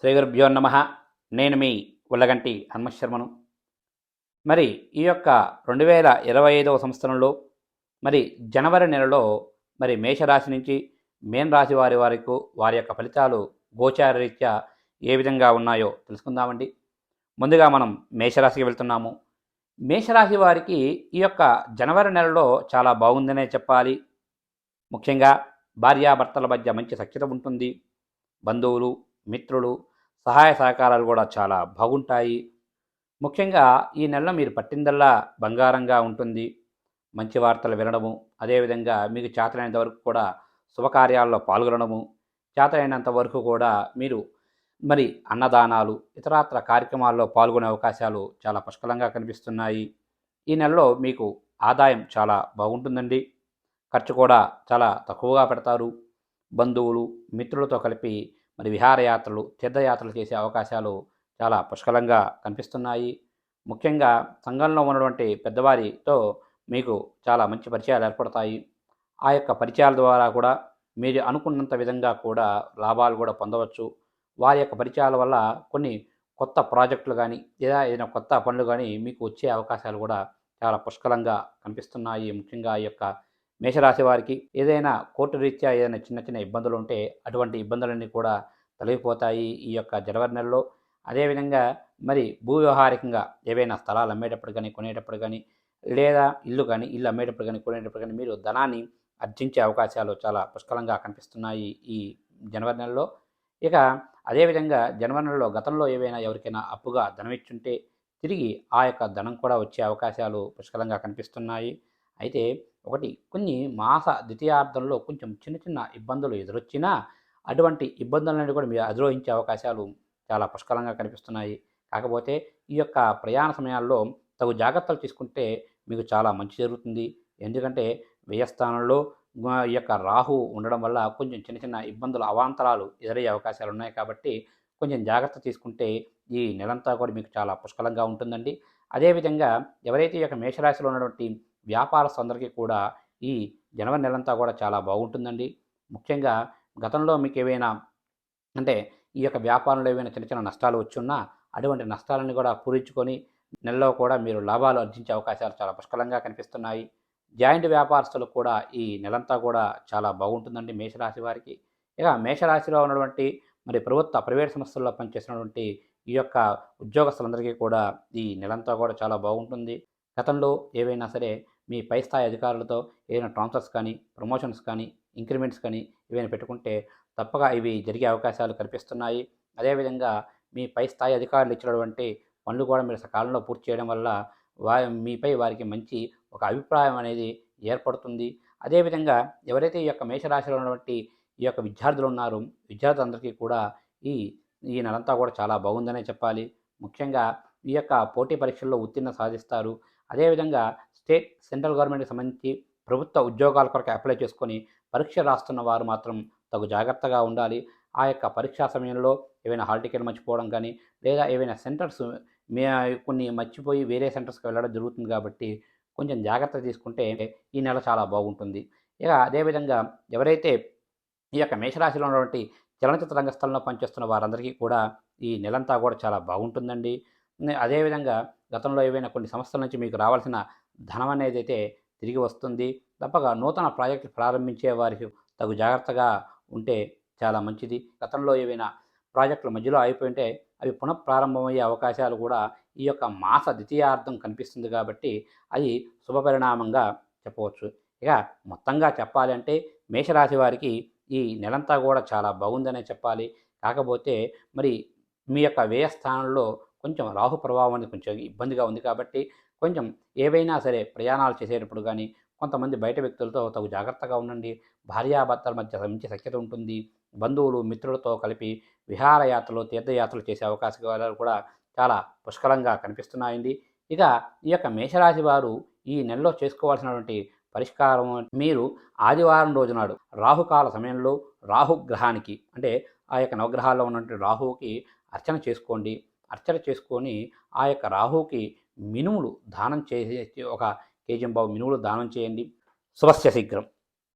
శ్రీ గురుభ్యో నమ. నేను మీ ఉల్లగంటి హనుమశర్మను మరి ఈ యొక్క రెండు వేల ఇరవై ఐదవ సంవత్సరంలో మరి జనవరి నెలలో మరి మేషరాశి నుంచి మేన్ రాశి వారి వారికి వారి యొక్క ఫలితాలు గోచారరీత్యా ఏ విధంగా ఉన్నాయో తెలుసుకుందామండి. ముందుగా మనం మేషరాశికి వెళ్తున్నాము. మేషరాశి వారికి ఈ యొక్క జనవరి నెలలో చాలా బాగుందనే చెప్పాలి. ముఖ్యంగా భార్యాభర్తల మధ్య మంచి సఖ్యత ఉంటుంది. బంధువులు మిత్రులు సహాయ సహకారాలు కూడా చాలా బాగుంటాయి. ముఖ్యంగా ఈ నెలలో మీరు పట్టిందల్లా బంగారంగా ఉంటుంది. మంచి వార్తలు వినడము అదేవిధంగా మీకు చేతనైనంత వరకు కూడా శుభకార్యాల్లో పాల్గొనడము చేతనైనంత వరకు కూడా మీరు మరి అన్నదానాలు ఇతరాత్ర కార్యక్రమాల్లో పాల్గొనే అవకాశాలు చాలా పుష్కలంగా కనిపిస్తున్నాయి. ఈ నెలలో మీకు ఆదాయం చాలా బాగుంటుందండి. ఖర్చు కూడా చాలా తక్కువగా పెడతారు. బంధువులు మిత్రులతో కలిపి మరి విహారయాత్రలు తీర్థయాత్రలు చేసే అవకాశాలు చాలా పుష్కలంగా కనిపిస్తున్నాయి. ముఖ్యంగా సంఘంలో ఉన్నటువంటి పెద్దవారితో మీకు చాలా మంచి పరిచయాలు ఏర్పడతాయి. ఆ యొక్క పరిచయాల ద్వారా కూడా మీరు అనుకున్నంత విధంగా కూడా లాభాలు కూడా పొందవచ్చు. వారి యొక్క పరిచయాల వల్ల కొన్ని కొత్త ప్రాజెక్టులు కానీ లేదా ఏదైనా కొత్త పనులు కానీ మీకు వచ్చే అవకాశాలు కూడా చాలా పుష్కలంగా కనిపిస్తున్నాయి. ముఖ్యంగా ఈ యొక్క మేషరాశి వారికి ఏదైనా కోర్టు రీత్యా ఏదైనా చిన్న చిన్న ఇబ్బందులు ఉంటే అటువంటి ఇబ్బందులన్నీ కూడా తొలగిపోతాయి ఈ యొక్క జనవరి నెలలో. అదేవిధంగా మరి భూ వ్యవహారికంగా ఏవైనా స్థలాలు అమ్మేటప్పుడు కానీ కొనేటప్పుడు కానీ లేదా ఇల్లు కానీ ఇల్లు అమ్మేటప్పుడు కానీ కొనేటప్పుడు కానీ మీరు ధనాన్ని అర్జించే అవకాశాలు చాలా పుష్కలంగా కనిపిస్తున్నాయి ఈ జనవరి నెలలో. ఇక అదేవిధంగా జనవరి నెలలో గతంలో ఏవైనా ఎవరికైనా అప్పుగా ధనం ఇచ్చుంటే తిరిగి ఆ యొక్క ధనం కూడా వచ్చే అవకాశాలు పుష్కలంగా కనిపిస్తున్నాయి. అయితే ఒకటి కొన్ని మాస ద్వితీయార్థంలో కొంచెం చిన్న చిన్న ఇబ్బందులు ఎదురొచ్చినా అటువంటి ఇబ్బందులన్నీ కూడా మీరు అధిరోహించే అవకాశాలు చాలా పుష్కలంగా కనిపిస్తున్నాయి. కాకపోతే ఈ యొక్క ప్రయాణ సమయాల్లో తగు జాగ్రత్తలు తీసుకుంటే మీకు చాలా మంచి జరుగుతుంది. ఎందుకంటే వ్యయస్థానంలో ఈ యొక్క రాహు ఉండడం వల్ల కొంచెం చిన్న చిన్న ఇబ్బందులు అవాంతరాలు ఎదురయ్యే అవకాశాలు ఉన్నాయి కాబట్టి కొంచెం జాగ్రత్త తీసుకుంటే ఈ నెలంతా కూడా మీకు చాలా పుష్కలంగా ఉంటుందండి. అదేవిధంగా ఎవరైతే ఈ యొక్క మేషరాశిలో ఉన్నటువంటి వ్యాపారస్తులందరికీ కూడా ఈ జనవరి నెలంతా కూడా చాలా బాగుంటుందండి. ముఖ్యంగా గతంలో మీకు ఏవైనా అంటే ఈ యొక్క వ్యాపారంలో ఏవైనా చిన్న చిన్న నష్టాలు వచ్చున్నా అటువంటి నష్టాలను కూడా పూరించుకొని నెలలో కూడా మీరు లాభాలు ఆర్జించే అవకాశాలు చాలా పుష్కలంగా కనిపిస్తున్నాయి. జాయింట్ వ్యాపారస్తులకు కూడా ఈ నెలంతా కూడా చాలా బాగుంటుందండి మేషరాశి వారికి. ఇక మేషరాశిలో ఉన్నటువంటి మరి ప్రభుత్వ ప్రైవేట్ సంస్థల్లో పనిచేసినటువంటి ఈ యొక్క ఉద్యోగస్తులందరికీ కూడా ఈ నెలంతా కూడా చాలా బాగుంటుంది. గతంలో ఏవైనా సరే మీ పై స్థాయి అధికారులతో ఏదైనా ట్రాన్స్ఫర్స్ కానీ ప్రమోషన్స్ కానీ ఇంక్రిమెంట్స్ కానీ ఏవైనా పెట్టుకుంటే తప్పక ఇవి జరిగే అవకాశాలు కనిపిస్తున్నాయి అదేవిధంగా మీ పై స్థాయి అధికారులు ఇచ్చినటువంటి పనులు కూడా మీరు సకాలంలో పూర్తి చేయడం వల్ల వా మీపై వారికి మంచి ఒక అభిప్రాయం అనేది ఏర్పడుతుంది. అదేవిధంగా ఎవరైతే ఈ యొక్క మేషరాశిలో ఉన్నటువంటి ఈ యొక్క విద్యార్థులు ఉన్నారో విద్యార్థులందరికీ కూడా ఈ ఈ నెలంతా కూడా చాలా బాగుందనే చెప్పాలి. ముఖ్యంగా ఈ యొక్క పోటీ పరీక్షల్లో ఉత్తీర్ణ సాధిస్తారు. అదేవిధంగా స్టేట్ సెంట్రల్ గవర్నమెంట్కి సంబంధించి ప్రభుత్వ ఉద్యోగాల కొరకు అప్లై చేసుకొని పరీక్ష రాస్తున్న వారు మాత్రం తగు జాగ్రత్తగా ఉండాలి. ఆ యొక్క పరీక్షా సమయంలో ఏవైనా హాల్ టికెట్ మర్చిపోవడం కానీ లేదా ఏవైనా సెంటర్స్ మే కొన్ని మర్చిపోయి వేరే సెంటర్స్కి వెళ్ళడం జరుగుతుంది కాబట్టి కొంచెం జాగ్రత్త తీసుకుంటే ఈ నెల చాలా బాగుంటుంది. ఇక అదేవిధంగా ఎవరైతే ఈ యొక్క మేషరాశిలో ఉన్నటువంటి చలనచిత్ర రంగస్థలంలో పనిచేస్తున్న వారందరికీ కూడా ఈ నెలంతా కూడా చాలా బాగుంటుందండి. అదేవిధంగా గతంలో ఏవైనా కొన్ని సంస్థల నుంచి మీకు రావాల్సిన ధనం అనేది అయితే తిరిగి వస్తుంది. తప్పక నూతన ప్రాజెక్టు ప్రారంభించే వారికి తగు జాగ్రత్తగా ఉంటే చాలా మంచిది. గతంలో ఏవైనా ప్రాజెక్టులు మధ్యలో అయిపోయింటే అవి పునఃప్రారంభమయ్యే అవకాశాలు కూడా ఈ యొక్క మాస ద్వితీయార్థం కనిపిస్తుంది కాబట్టి అది శుభపరిణామంగా చెప్పవచ్చు. ఇక మొత్తంగా చెప్పాలంటే మేషరాశి వారికి ఈ నెలంతా కూడా చాలా బాగుందనే చెప్పాలి. కాకపోతే మరి మీ యొక్క వ్యయస్థానంలో కొంచెం రాహు ప్రభావం అనేది కొంచెం ఇబ్బందిగా ఉంది కాబట్టి కొంచెం ఏవైనా సరే ప్రయాణాలు చేసేటప్పుడు కానీ కొంతమంది బయట వ్యక్తులతో తగు జాగ్రత్తగా ఉండండి. భార్యాభర్తల మధ్య మంచి సఖ్యత ఉంటుంది. బంధువులు మిత్రులతో కలిపి విహారయాత్రలు తీర్థయాత్రలు చేసే అవకాశాలు కూడా చాలా పుష్కలంగా కనిపిస్తున్నాయండి. ఇక ఈ యొక్క మేషరాశి వారు ఈ నెలలో చేసుకోవాల్సినటువంటి పరిష్కారం మీరు ఆదివారం రోజు నాడు రాహుకాల సమయంలో రాహుగ్రహానికి అంటే ఆ యొక్క నవగ్రహాల్లో ఉన్నటువంటి రాహువుకి అర్చన చేసుకోండి. అర్చన చేసుకొని ఆ యొక్క రాహువుకి మినుములు దానం చేసే ఒక కేజంబాబు మినుములు దానం చేయండి. శుభస్య శీఘ్రం.